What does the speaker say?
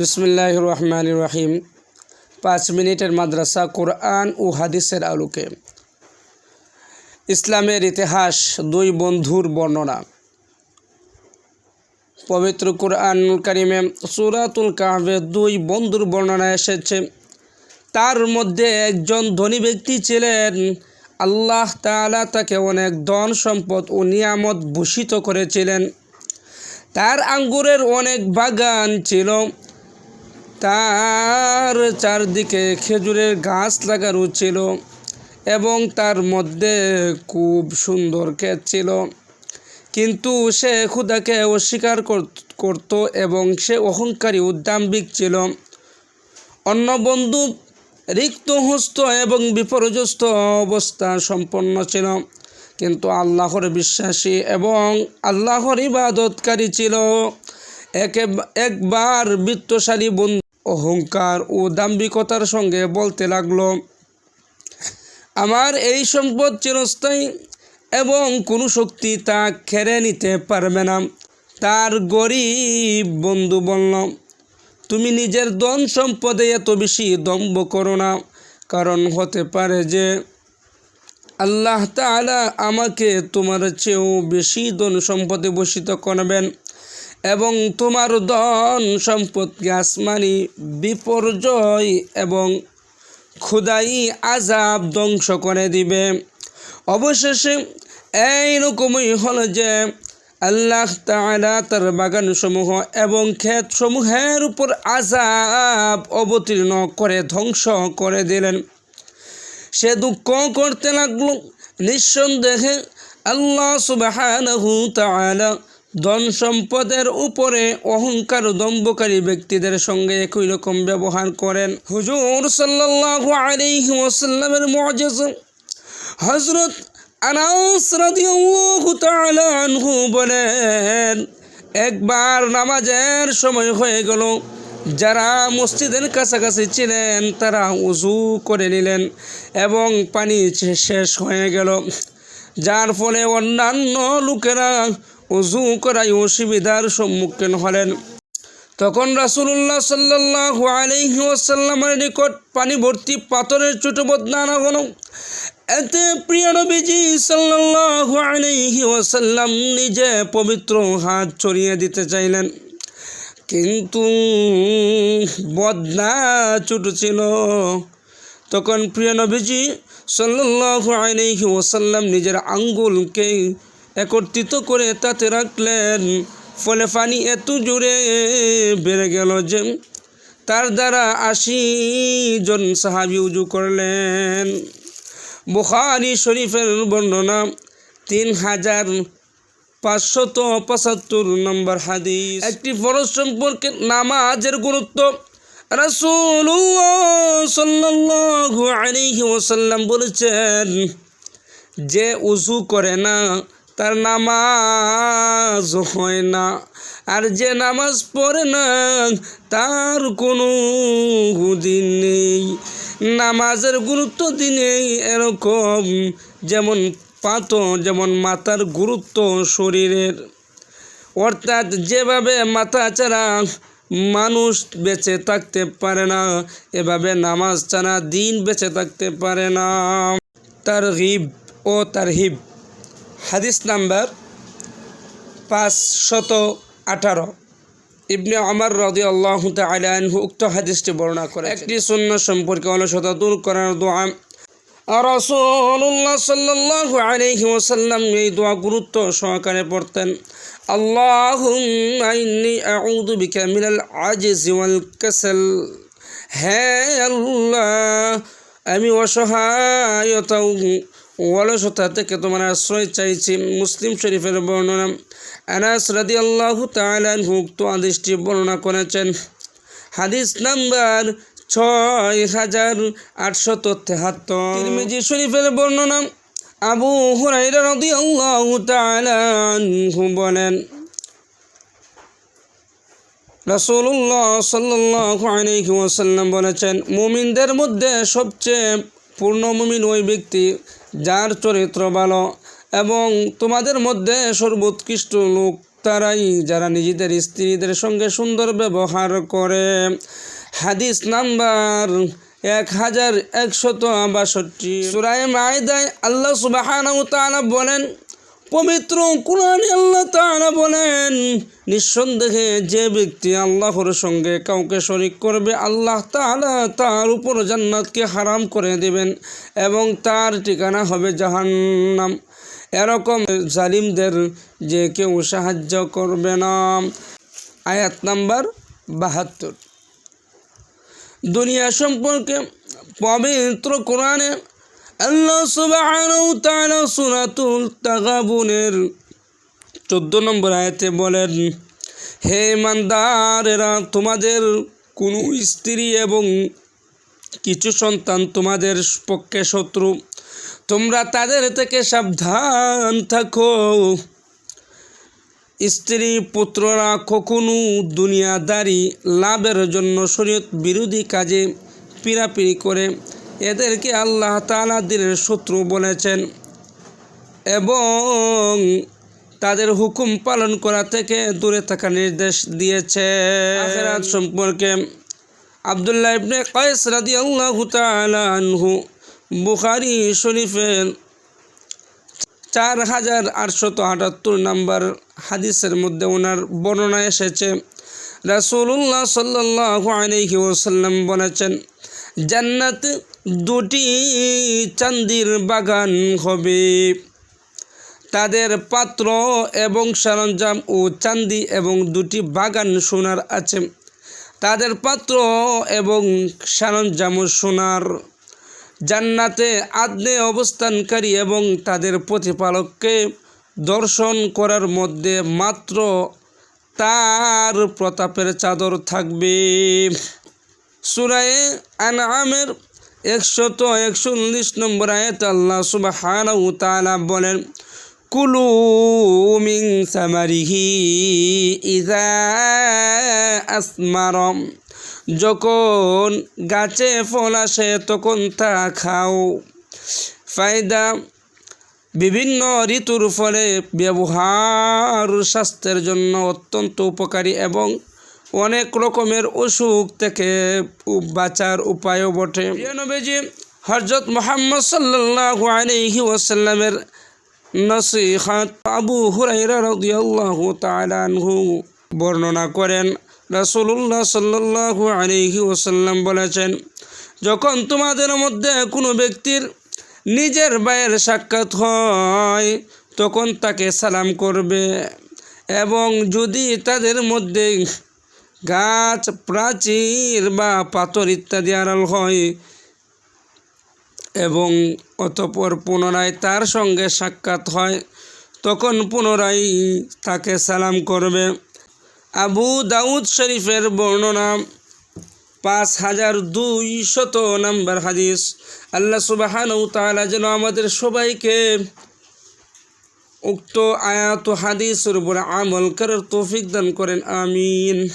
বিসমিল্লাহ রহমান রহিম পাঁচ মিনিটের মাদ্রাসা কোরআন ও হাদিসের আলোকে। ইসলামের ইতিহাস দুই বন্ধুর বর্ণনা। পবিত্র কোরআন কারিমে সুরাতুল কাহবে দুই বন্ধুর বর্ণনা এসেছে। তার মধ্যে একজন ধনী ব্যক্তি ছিলেন। আল্লাহ তাআলা তাকে অনেক ধন, সম্পদ ও নিয়ামত ভূষিত করেছিলেন। তার আঙ্গুরের অনেক বাগান ছিল। তার চারদিকে খেজুরের গাছ লাগানো ছিল এবং তার মধ্যে খুব সুন্দর ক্ষেত ছিল। কিন্তু সে ক্ষুদাকে অস্বীকার কর- করত এবং সে অহংকারী উদ্দাম্বিক ছিল। অন্য বন্ধু রিক্ত হস্ত এবং বিপর্যস্ত অবস্থা সম্পন্ন ছিল। কিন্তু আল্লাহর বিশ্বাসী এবং আল্লাহর ইবাদতকারী ছিল। একে, একবার বৃত্তশালী বন্ধু অহংকার ও দাম্ভিকতার সঙ্গে বলতে লাগল, আমার এই সম্পদ চিরস্থায়ী এবং কোনো শক্তি তা খেড়ে নিতে পারবে না। তার গরিব বন্ধু বলল, তুমি নিজের ধন সম্পদে এত বেশি দম্ভ করো না, কারণ হতে পারে যে আল্লাহ তাআলা আমাকে তোমার চেয়েও বেশি ধন সম্পদে বসিত করবেন। এবং তোমার ধন সম্পদকে আসমানি বিপর্যয় এবং খুদাই আজাব ধ্বংস করে দিবে। অবশেষে এইরকমই হল যে আল্লাহ তাআলা তার বাগানসমূহ এবং ক্ষেতসমূহের উপর আজাব অবতীর্ণ করে ধ্বংস করে দিলেন। সে দুঃখ করতে লাগল। নিঃসন্দেহে আল্লাহ তাআলা ধন সম্পদের উপরে অহংকার দম্ভকারী ব্যক্তিদের সঙ্গে একই রকম ব্যবহার করেন। হুজুর সাল্লাল্লাহু আলাইহি ওয়াসাল্লামের মুআজিজা হযরত আনাস রাদিয়াল্লাহু তাআলা আনহু বলেন, একবার নামাজের সময় হয়ে গেল, যারা মসজিদের কাছাকাছি ছিলেন তারা উজু করে নিলেন এবং পানি শেষ হয়ে গেল। যার ফলে অন্যান্য লোকেরা উজু করায় অসুবিধার সম্মুখীন হলেন। তখন রাসূলুল্লাহ সাল্লাল্লাহু আলাইহি ওয়াসাল্লামের নিকট পানি ভর্তি পাথরের ছোট বদনা হলো এতে প্রিয় নবীজি সাল্লাল্লাহু আলাইহি ওয়াসাল্লাম নিজে পবিত্র হাত ছড়িয়ে দিতে চাইলেন। কিন্তু বদনা ছোট ছিল। তখন প্রিয় নবীজি সাল্লাল্লাহু আলাইহি ওয়াসাল্লাম নিজের আঙ্গুলকে একত্রিত করে তাতে রাখলেন। ফলে পানি এত জোরে বেড়ে গেল যে তার দ্বারা আশি জন সাহাবি উজু করলেন। বুখারি শরীফের বর্ণনা তিন হাজার পাঁচশত পঁচাত্তর নম্বর হাদিস। একটি ফরজ সম্পর্কে নামাজের গুরুত্ব রাসূলুল্লাহ সাল্লাল্লাহু আলাইহি ওয়াসাল্লাম বলেছেন, যে উজু করে না তার নামাজ হয় না। আর যে নামাজ পড়ে না, তার কোনো দিন নেই। নামাজের গুরুত্ব দিনে এরকম যেমন পাত যেমন মাথার গুরুত্ব শরীরের। অর্থাৎ যেভাবে মাথা ছাড়া মানুষ বেঁচে থাকতে পারে না, এভাবে নামাজ ছাড়া দিন বেঁচে থাকতে পারে না। তার হিব ও তার হিব। হাদিস নাম্বার পাঁচশত আঠারো। ইবনে আমার রদি আল্লাহ তালু উক্ত হাদিসটি বর্ণনা করে একটি শূন্য সম্পর্কে অলসতা দূর করার দোয়া। রসুল্লাহ সাল্লাহ আলহি ওসাল্লাম এই দোয়া গুরুত্ব সহকারে পড়তেন। আল্লাহ আইনি আউদু বিকা মিনাল আজিজ ওয়াল কাসাল। হ্যাঁ আল্লাহ, আমি অসহায়তা অলসতা থেকে তোমার আশ্রয় চাইছি মুসলিম শরীফের বর্ণনা। আনাস রাদি আল্লাহ তালান উক্ত আদেশটি বর্ণনা করেছেন। হাদিস নাম্বার ছয় হাজার আটশত তেহাত্তর। তিরমিজি শরীফের বর্ণনা আবু হুরাইরা রদি আল্লাহ তালানহু বলেন, রাসূলুল্লাহ সাল্লাল্লাহু আলাইহি ওয়াসাল্লাম বলেছেন, মুমিনদের মধ্যে সবচেয়ে পূর্ণ মুমিন ওই ব্যক্তি যার চরিত্র ভালো এবং তোমাদের মধ্যে সর্বোৎকৃষ্ট লোক তারাই যারা নিজেদের স্ত্রীদের সঙ্গে সুন্দর ব্যবহার করে। হাদিস নাম্বার এক হাজার একশত বাষট্টি। সুরায় মায়দায় আল্লাহ সুবাহ বলেন পবিত্র কোরআনে আল্লাহ তাআলা বলেন, নিঃসন্দেহে যে ব্যক্তি আল্লাহর সঙ্গে কাউকে শরিক করবে, আল্লাহ তাআলা তার উপর জান্নাতকে হারাম করে দেবেন এবং তার ঠিকানা হবে জাহান্নাম। এরকম জালিমদের যে কেউ সাহায্য করবে না। আয়াত নাম্বার বাহাত্তর। দুনিয়া সম্পর্কে পবিত্র কোরআনে আল্লাহ তাআলা সূরাতুল তাগাবুনের চোদ্দ নম্বর আয়তে বলেন, হে ইমানদারেরা, তোমাদের কোনো স্ত্রী এবং কিছু সন্তান তোমাদের পক্ষে শত্রু। তোমরা তাদের থেকে সাবধান থাকো। স্ত্রী পুত্ররা কখনো দুনিয়াদারি লাভের জন্য শরীয়ত বিরোধী কাজে পিড়াপিড়ি করে। এদেরকে আল্লাহ তাআলা দিনের শত্রু বলেছেন এবং তাদের হুকুম পালন করা থেকে দূরে থাকার নির্দেশ দিয়েছে। সম্পর্কে আবদুল্লাহ ইবনে কয়েস রাদিয়াল্লাহু তাআলা আনহু বুখারি শরীফের চার হাজার আটশত আটাত্তর নম্বর হাদিসের মধ্যে ওনার বর্ণনা এসেছে। রাসুল্লাহ সাল্লাল্লাহু আলাইহি ওয়াসাল্লাম বলেছেন জান্নাত দুটি চান্দির বাগান হবে। তাদের পাত্র এবং সরঞ্জাম ও চান্দি এবং দুটি বাগান সোনার আছে। তাদের পাত্র এবং সরঞ্জাম সোনার। জান্নাতে আদনে অবস্থানকারী এবং তাদের প্রতিপালককে দর্শন করার মধ্যে মাত্র তার প্রতাপের চাদর থাকবে। সুরায়ে আনআমের একশত একচল্লিশ নম্বর আয়াত আল্লাহ সুবহানাহু তাআলা বলেন, কুলু মিন সামারিহি ইযা আসমারম যখন গাছে ফল আসে তখন তা খাও। ফায়দা, বিভিন্ন ঋতুর ফলে ব্যবহার স্বাস্থ্যের জন্য অত্যন্ত উপকারী এবং অনেক রকমের অসুখ থেকে বাঁচার উপায়ও বটে। নবীজি হজরত মোহাম্মদ সাল্লাল্লাহু আলাইহি ওয়াসাল্লামের নসিহাত আবু হুরাইরা রাদিয়াল্লাহু বর্ণনা করেন। রাসূলুল্লাহ সাল্লাল্লাহু আলাইহি ওয়াসাল্লাম বলেছেন, যখন তোমাদের মধ্যে কোনো ব্যক্তির নিজের ভাইয়ের সাক্ষাৎ হয়, তখন তাকে সালাম করবে এবং যদি তাদের মধ্যে গাছ, প্রাচীর বা পাথর ইত্যাদি আড়াল হয় এবং অতপর পুনরায় তার সঙ্গে সাক্ষাৎ হয়, তখন পুনরায় তাকে সালাম করবে। আবু দাউদ শরীফের বর্ণনা, পাঁচ হাজার দুইশত নম্বর হাদিস। আল্লাহ সুবাহান তাআলা যেন আমাদের সবাইকে উক্ত আয়াত হাদিসের উপরে আমল করার তৌফিক দান করেন, আমিন।